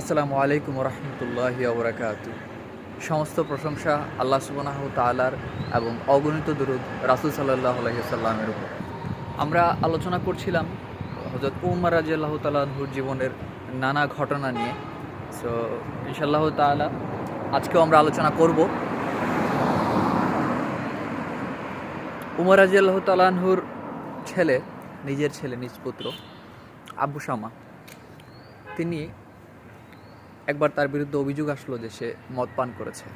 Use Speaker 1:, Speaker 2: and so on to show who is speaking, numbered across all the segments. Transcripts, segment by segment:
Speaker 1: আসসালামু আলাইকুম রহমতুল্লাহি ওবরাকাত। সমস্ত প্রশংসা আল্লাহ সুবনাহ তালার এবং অগণিত দুরুদ রাসুল সাল্লাহ আলহিসাল্লামের উপর। আমরা আলোচনা করছিলাম হজরত উমর রাজি আল্লাহ তালাহুর জীবনের নানা ঘটনা নিয়ে। সো ইনশাল্লাহ তালা আজকেও আমরা আলোচনা করব। উমর রাজি আল্লাহ তালাহুর ছেলে, নিজের ছেলে, নিজ পুত্র আব্বু শামা তিনি একবার তার বিরুদ্ধে অভিযোগ আসলো যে সে মদ পান করেছে।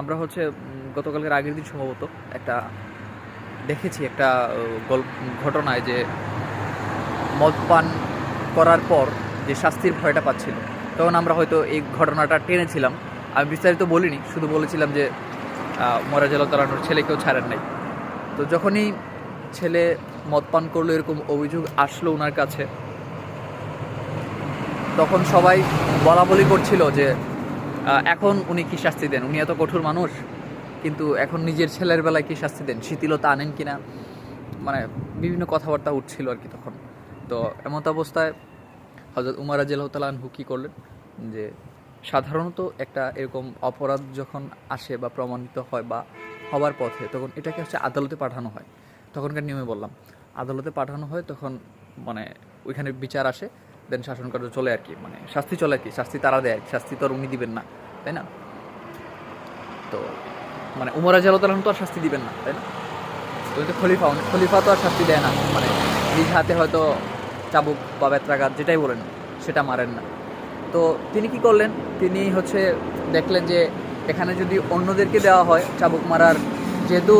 Speaker 1: আমরা হচ্ছে গতকালকের আগের দিন সম্ভবত একটা দেখেছি একটা গল্প, ঘটনায় যে মদ পান করার পর যে শাস্তির ভয়টা পাচ্ছিল, তখন আমরা হয়তো এই ঘটনাটা টেনেছিলাম। আমি বিস্তারিত বলিনি, শুধু বলেছিলাম যে মরাজাল তালানোর ছেলেকেও ছাড়েন নাই। তো যখনই ছেলে মদ পান করল এরকম অভিযোগ আসলো ওনার কাছে তখন সবাই বলা বলি করছিল যে এখন উনি কি শাস্তি দেন? উনি এত কঠোর মানুষ, কিন্তু এখন নিজের ছেলের বেলায় কি শাস্তি দেন? শিথিলতা আনেন কিনা মানে বিভিন্ন কথাবার্তা উঠছিল আর কি তখন। তো এমত অবস্থায় হজরত উমার রাজিয়ালতালাহু কী করলেন? যে সাধারণত একটা এরকম অপরাধ যখন আসে বা প্রমাণিত হয় বা হবার পথে, তখন এটাকে হচ্ছে আদালতে পাঠানো হয়। তখনকার নিয়মে বললাম, আদালতে পাঠানো হয় তখন মানে ওইখানে বিচার আসে। দেন শাসন কার্য চলে আর কি মানে শাস্তি চলে আর কি, শাস্তি তারা দেয়, শাস্তি তো আর উনি দিবেন না, তাই না? তো মানে উমর আজালতালন তো আর শাস্তি দিবেন না, তাই না? উনি তো খলিফা খলিফা তো আর শাস্তি দেয় না মানে নিজ হাতে হয়তো চাবুক বা বেত্রাঘাত যেটাই বলেন, সেটা মারেন না। তো তিনি কি করলেন? তিনি হচ্ছে দেখলেন যে এখানে যদি অন্যদেরকে দেওয়া হয় চাবুক মারার, যেহেতু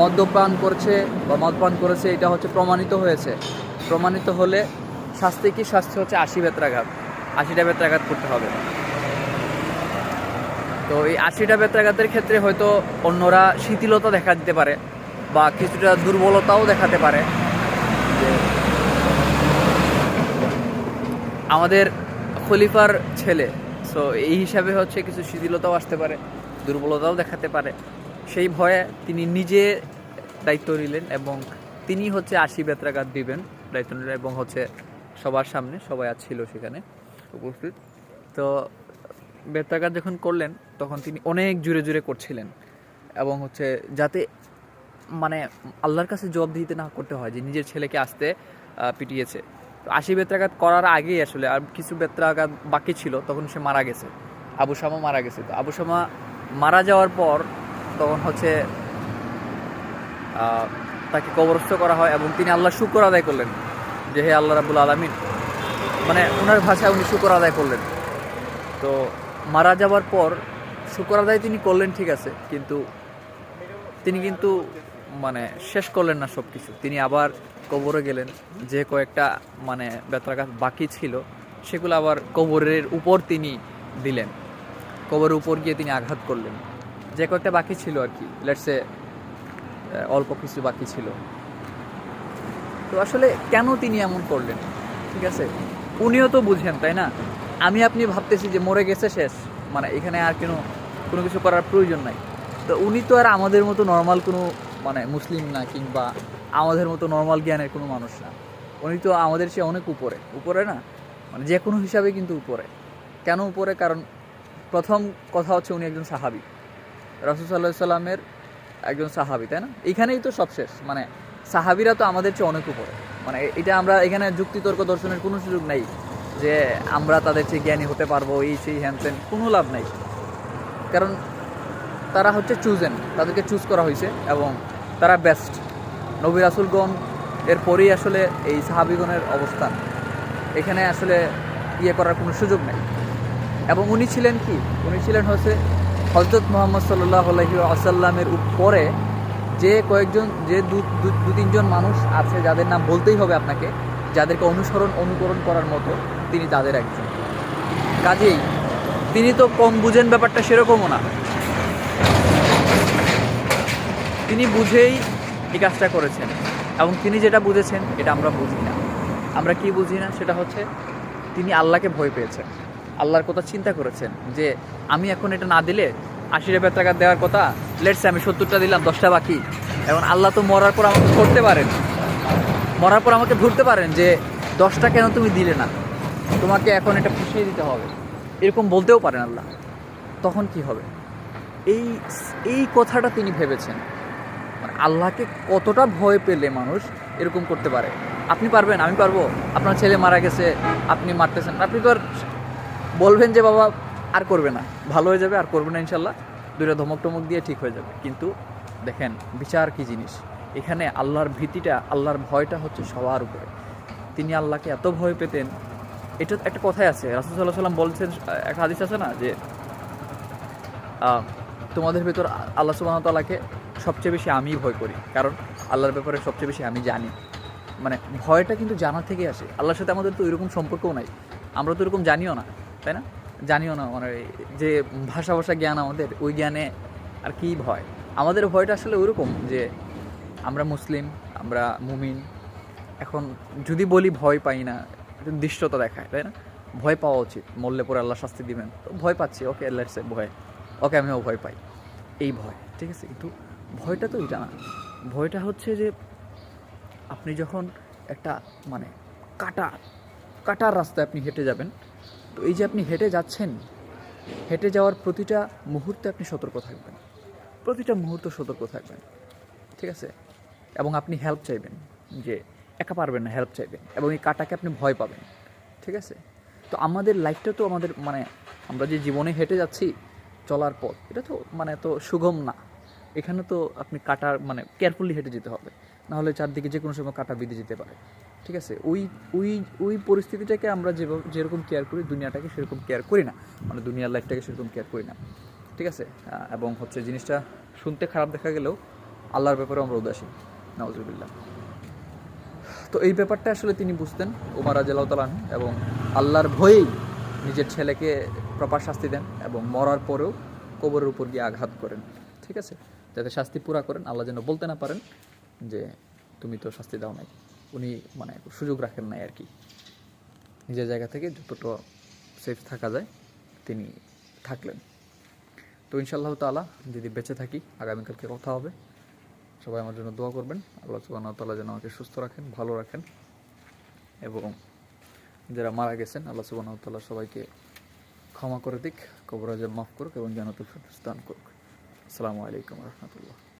Speaker 1: মদ্যপান করছে বা মদপান করেছে, এটা হচ্ছে প্রমাণিত হয়েছে। প্রমাণিত হলে শাস্তি কি শাস্তি হচ্ছে আশি বেত্রাঘাত আশিটা বেত্রাঘাত করতে হবে। তো এই আশিটা বেত্রাঘাতের ক্ষেত্রে হয়তো অন্যরা শিথিলতা দেখা দিতে পারে বা কিছুটা দুর্বলতাও দেখাতে পারে। আমাদের খলিফার ছেলে সো এই হিসাবে হচ্ছে কিছু শিথিলতাও আসতে পারে, দুর্বলতাও দেখাতে পারে। সেই ভয়ে তিনি নিজে দায়িত্ব নিলেন এবং তিনি হচ্ছে আশি বেত্রাঘাত দিবেন, দায়িত্ব নিলেন এবং হচ্ছে সবার সামনে সবাই আর ছিল সেখানে উপস্থিত। তো বেত্রাঘাত যখন করলেন, তখন তিনি অনেক জুড়ে জুড়ে করছিলেন। এবং হচ্ছে যাতে মানে আল্লাহর কাছে জবাব দিতে না করতে হয় যে নিজের ছেলেকে আসতে পিটিয়েছে। আশি বেত্রাঘাত করার আগেই আসলে আর কিছু বেত্রাঘাত বাকি ছিল, তখন সে মারা গেছে। আবু শামা মারা গেছে। তো আবু শামা মারা যাওয়ার পর তখন হচ্ছে তাকে কবরস্থ করা হয় এবং তিনি আল্লাহ শুকর আদায় করলেন। যে হে আল্লাহ রাবুল আলমিন। মানে ওনার ভাষায় উনি শুকর আদায় করলেন। তো মারা যাওয়ার পর শুকর আদায় তিনি করলেন, ঠিক আছে, কিন্তু তিনি কিন্তু মানে শেষ করলেন না সব কিছু তিনি আবার কবরে গেলেন। যে কয়েকটা মানে বেত্রাঘাত বাকি ছিল, সেগুলো আবার কবরের উপর তিনি দিলেন। কবরের উপর গিয়ে তিনি আঘাত করলেন। যে কয়েকটা বাকি ছিল আর কি লেটসে অল্প কিছু বাকি ছিল। তো আসলে কেন তিনি এমন করলেন? ঠিক আছে? উনিও তো বুঝেন, তাই না? আমি আপনি ভাবতেছি যে মরে গেছে শেষ। মানে এখানে আর কোনো কোনো কিছু করার প্রয়োজন নাই। তো উনি তো আর আমাদের মতো নর্মাল কোনো মানে মুসলিম না কিংবা আমাদের মতো নর্মাল জ্ঞানের কোনো মানুষ না। উনি তো আমাদের সে অনেক উপরে। উপরে না? মানে যে কোনো হিসাবে কিন্তু উপরে। কেন উপরে? কারণ প্রথম কথা হচ্ছে উনি একজন সাহাবি। রসুল সাল্লাহ সাল্লামের একজন সাহাবি, তাই না? এখানেই তো সব শেষ। মানে সাহাবিরা তো আমাদের চেয়ে অনেক উপরে। মানে এটা আমরা এখানে যুক্তিতর্ক দর্শনের কোনো সুযোগ নেই যে আমরা তাদের চেয়ে জ্ঞানী হতে পারব, এই সেই হ্যান ত্যান কোনো লাভ নাই। কারণ তারা হচ্ছে চুজেন তাদেরকে চুজ করা হয়েছে এবং তারা বেস্ট নবী রাসুলগণ এরপরেই আসলে এই সাহাবিগণের অবস্থান। এখানে আসলে ইয়ে করার কোনো সুযোগ নেই। এবং উনি ছিলেন কি? উনি ছিলেন হচ্ছে হজরত মোহাম্মদ সাল্লাহ আসাল্লামের উপরে যে কয়েকজন, যে দু তিনজন মানুষ আছে যাদের নাম বলতেই হবে আপনাকে, যাদেরকে অনুসরণ, অনুকরণ করার মতো তিনি তাদের একজন। কাজেই তিনি তো কম বুঝেন ব্যাপারটা সেরকমও না। তিনি বুঝেই এই কাজটা করেছেন এবং তিনি যেটা বুঝেছেন এটা আমরা বুঝি না। আমরা কি বুঝি না? সেটা হচ্ছে তিনি আল্লাহকে ভয় পেয়েছেন। আল্লাহর কথা চিন্তা করেছেন যে আমি এখন এটা না দিলে আশিটা টাকা টাকা দেওয়ার কথা। লেটসে আমি সত্তরটা দিলাম, দশটা বাকি। এখন আল্লাহ তো মরার পর আমাকে ধরতে পারেন। মরার পর আমাকে ধরতে পারেন যে দশটা কেন তুমি দিলে না? তোমাকে এখন এটা পুষিয়ে দিতে হবে। এরকম বলতেও পারেন আল্লাহ। তখন কি হবে? এই এই কথাটা তিনি ভেবেছেন। মানে আল্লাহকে কতটা ভয় পেলে মানুষ এরকম করতে পারে? আপনি পারবেন, আমি পারব। আপনার ছেলে মারা গেছে, আপনি মারতেছেন। আপনি তো আর বলবেন যে, বাবা আর করবে না। ভালো হয়ে যাবে, আর করবে না ইনশাল্লাহ। দুইটা ধমক টমক দিয়ে ঠিক হয়ে যাবে। কিন্তু দেখেন, বিচার কি জিনিস? এখানে আল্লাহর ভীতিটা, আল্লাহর ভয়টা হচ্ছে সবার উপরে। তিনি আল্লাহকে এত ভয় পেতেন। এটা একটা কথাই আছে। রাসুসাল্লাহ সাল্লাম বলছেন একটা হাদিস আছে না, যে তোমাদের ভেতর আল্লাহ সুবাহতাল্লাহকে সবচেয়ে বেশি আমিই ভয় করি। কারণ আল্লাহর ব্যাপারে সবচেয়ে বেশি আমি জানি। মানে ভয়টা কিন্তু জানা থেকে আসে। আল্লাহর সাথে আমাদের তো এরকম সম্পর্কও নাই। আমরা তো এরকম জানিও না, তাই না? জানিও না মানে যে ভাষা ভাষা জ্ঞান আমাদের, ওই জ্ঞানে আর কি ভয়? আমাদের ভয়টা আসলে ওইরকম যে আমরা মুসলিম, আমরা মুমিন, এখন যদি বলি ভয় পাই না দৃশ্যতা দেখায়, তাই না? ভয় পাওয়া উচিত, মরলে পরে আল্লাহ শাস্তি দিবেন। তো ভয় পাচ্ছি, ওকে আল্লাহ ভয়। ওকে, আমিও ভয় পাই। এই ভয়, ঠিক আছে? কিন্তু ভয়টা তো এটা না। ভয়টা হচ্ছে যে আপনি যখন একটা মানে কাটা, কাটার রাস্তায় আপনি হেঁটে যাবেন তো এই যে আপনি হেঁটে যাচ্ছেন, হেঁটে যাওয়ার প্রতিটা মুহূর্তে আপনি সতর্ক থাকবেন। প্রতিটা মুহূর্ত সতর্ক থাকবেন, ঠিক আছে? এবং আপনি হেল্প চাইবেন যে একা পারবেন না হেল্প চাইবেন এবং এই কাটাকে আপনি ভয় পাবেন, ঠিক আছে? তো আমাদের লাইফটা তো আমাদের মানে আমরা যে জীবনে হেঁটে যাচ্ছি, চলার পথ, এটা তো মানে তো সুগম না। এখানে তো আপনি কাটার মানে কেয়ারফুলি হেঁটে যেতে হবে। নাহলে চারদিকে যে কোনো সময় কাটা বেঁধে যেতে পারে। ঠিক আছে? ওই ওই ওই পরিস্থিতিটাকে আমরা যেভাবে, যেরকম কেয়ার করি, দুনিয়াটাকে সেরকম কেয়ার করি না। মানে দুনিয়ার লাইফটাকে সেরকম কেয়ার করি না। ঠিক আছে? এবং হচ্ছে জিনিসটা শুনতে খারাপ দেখা গেলেও আল্লাহর ব্যাপারে আমরা উদাসীন। নওয়াজুবিল্লাহ তো এই ব্যাপারটা আসলে তিনি বুঝতেন উমার রাজিয়াল্লাহ তালান এবং আল্লাহর ভয়েই নিজের ছেলেকে প্রপার শাস্তি দেন এবং মরার পরেও কবরের উপর গিয়ে আঘাত করেন। ঠিক আছে? যাতে শাস্তি পুরা করেন। আল্লাহ যেন বলতে না পারেন যে, তুমি তো শাস্তি দাও নাই। উনি মানে সুযোগ রাখেন নাই আর কি। নিজের জায়গা থেকে যতটা সেফ থাকা যায়, তিনি থাকলেন। তো ইনশাআল্লাহ তাআলা যদি বেঁচে থাকি, আগামীকালকে কথা হবে। সবাই আমার জন্য দোয়া করবেন। আল্লাহ সুবহানাহু ওয়া তাআলা যেন আমাকে সুস্থ রাখেন, ভালো রাখেন। এবং যারা মারা গেছেন, আল্লাহ ওয়া তাআলা সবাইকে ক্ষমা করে দিক কবরাজে মাফ করুক এবং ফিরদৌস দান করুক। আসসালামু আলাইকুম রহমতুল্লাহ।